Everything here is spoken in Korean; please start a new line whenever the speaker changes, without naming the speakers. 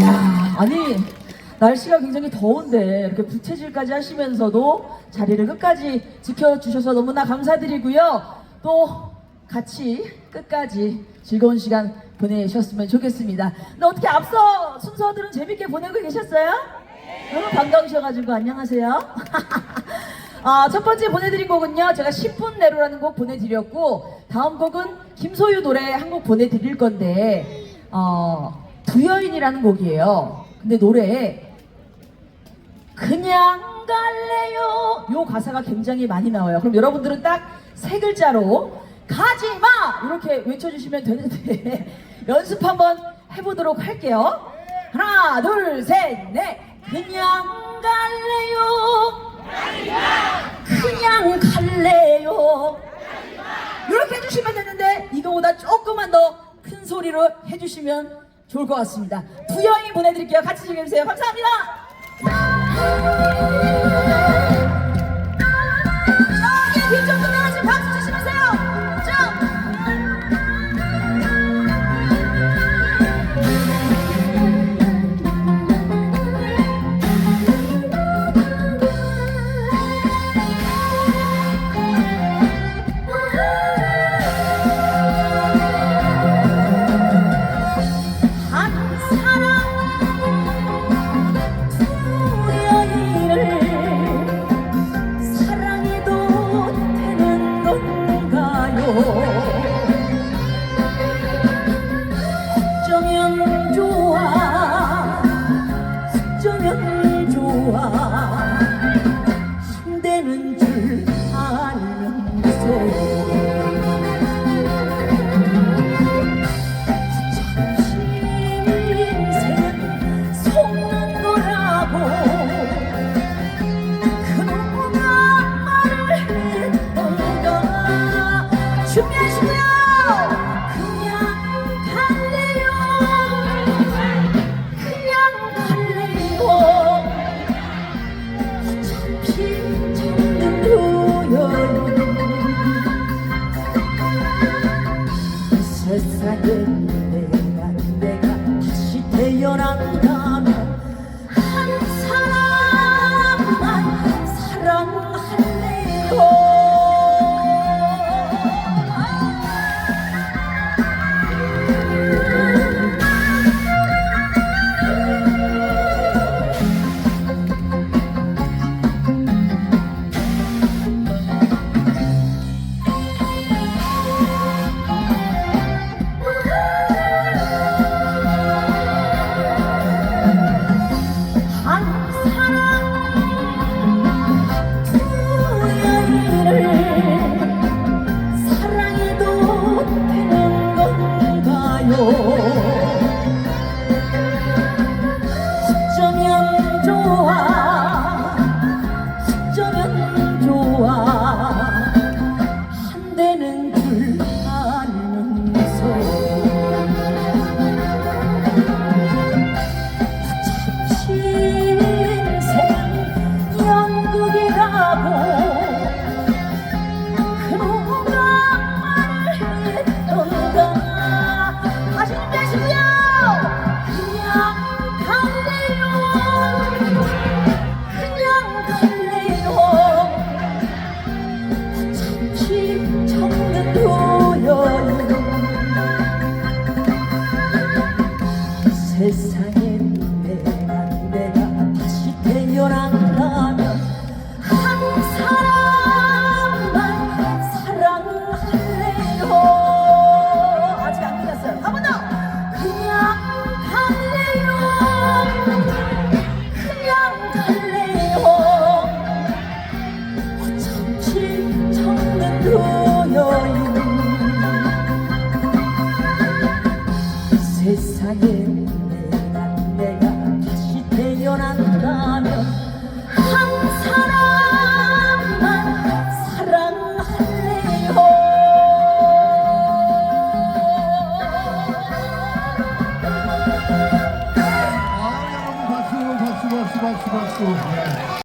야, 아니 날씨가 굉장히 더운데 이렇게 부채질까지 하시면서도 자리를 끝까지 지켜주셔서 너무나 감사드리고요. 또 같이 끝까지 즐거운 시간 보내셨으면 좋겠습니다. 근데 어떻게 앞서 순서들은 재밌게 보내고 계셨어요? 너무 반가우셔가지고 안녕하세요. 아, 첫 번째 보내드린 곡은요. 제가 10분 내로라는 곡 보내드렸고 다음 곡은 김소유 노래 한 곡 보내드릴 건데 어, 두여인이라는 곡이에요. 근데 노래에 그냥 갈래요 요 가사가 굉장히 많이 나와요. 그럼 여러분들은 딱 세 글자로 가지마 이렇게 외쳐주시면 되는데 연습 한번 해보도록 할게요. 하나 둘 셋 넷 그냥 갈래요 그냥 갈래요 이렇게 해주시면 되는데 이거보다 조금만 더 큰 소리로 해주시면 좋을 것 같습니다. 부영이 보내드릴게요. 같이 즐겨주세요. 감사합니다. 어쩌면 좋아 어쩌면 좋아 이세 Oh,